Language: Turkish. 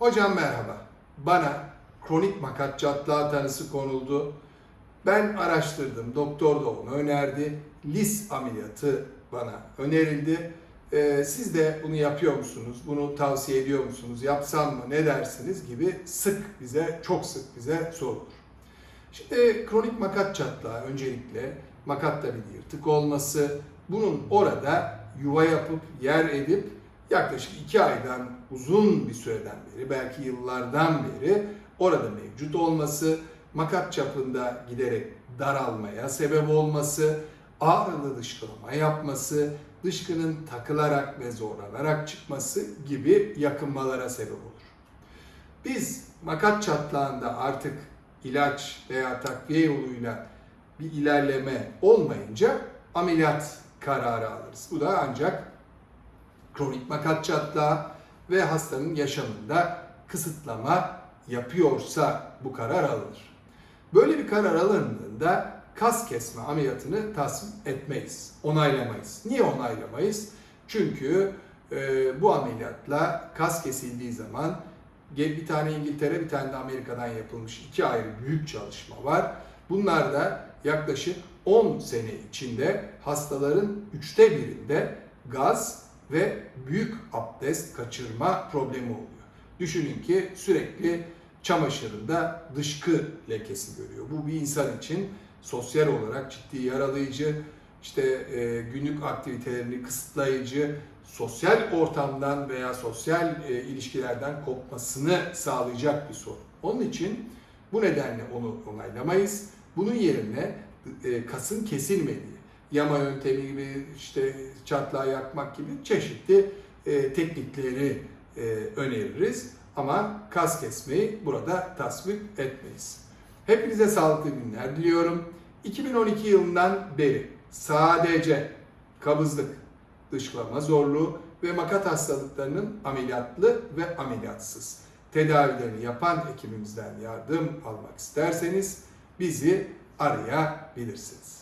Hocam merhaba. Bana kronik makat çatlağı tanısı konuldu. Ben araştırdım. Doktor da onu önerdi. Lis ameliyatı bana önerildi. Ee, siz de bunu yapıyor musunuz? Bunu tavsiye ediyor musunuz? Yapsam mı? Ne dersiniz? gibi sık bize, çok sık bize sorulur. Şimdi kronik makat çatlağı öncelikle makatta bir yırtık olması, bunun orada yuva yapıp yer edip yaklaşık iki aydan uzun bir süreden beri, belki yıllardan beri orada mevcut olması, makat çapında giderek daralmaya sebep olması, ağrılı dışkılama yapması, dışkının takılarak ve zorlanarak çıkması gibi yakınmalara sebep olur. Biz makat çatlağında artık ilaç veya takviye yoluyla bir ilerleme olmayınca ameliyat kararı alırız. Bu da ancak kronik makat çatlağı ve hastanın yaşamında kısıtlama yapıyorsa bu karar alınır. Böyle bir karar alındığında kas kesme ameliyatını tasvip etmeyiz, onaylamayız. Niye onaylamayız? Çünkü e, bu ameliyatla kas kesildiği zaman bir tane İngiltere, bir tane de Amerika'dan yapılmış iki ayrı büyük çalışma var. Bunlar da yaklaşık 10 sene içinde hastaların üçte birinde gaz ve büyük abdest kaçırma problemi oluyor. Düşünün ki sürekli çamaşırında dışkı lekesi görüyor. Bu bir insan için sosyal olarak ciddi yaralayıcı, işte e, günlük aktivitelerini kısıtlayıcı, sosyal ortamdan veya sosyal e, ilişkilerden kopmasını sağlayacak bir sorun. Onun için bu nedenle onu onaylamayız. Bunun yerine e, kasın kesilmediği, yama yöntemi gibi işte çatlağı yakmak gibi çeşitli e, teknikleri e, öneririz. Ama kas kesmeyi burada tasvip etmeyiz. Hepinize sağlıklı günler diliyorum. 2012 yılından beri sadece kabızlık, dışkılama zorluğu ve makat hastalıklarının ameliyatlı ve ameliyatsız tedavilerini yapan hekimimizden yardım almak isterseniz bizi arayabilirsiniz.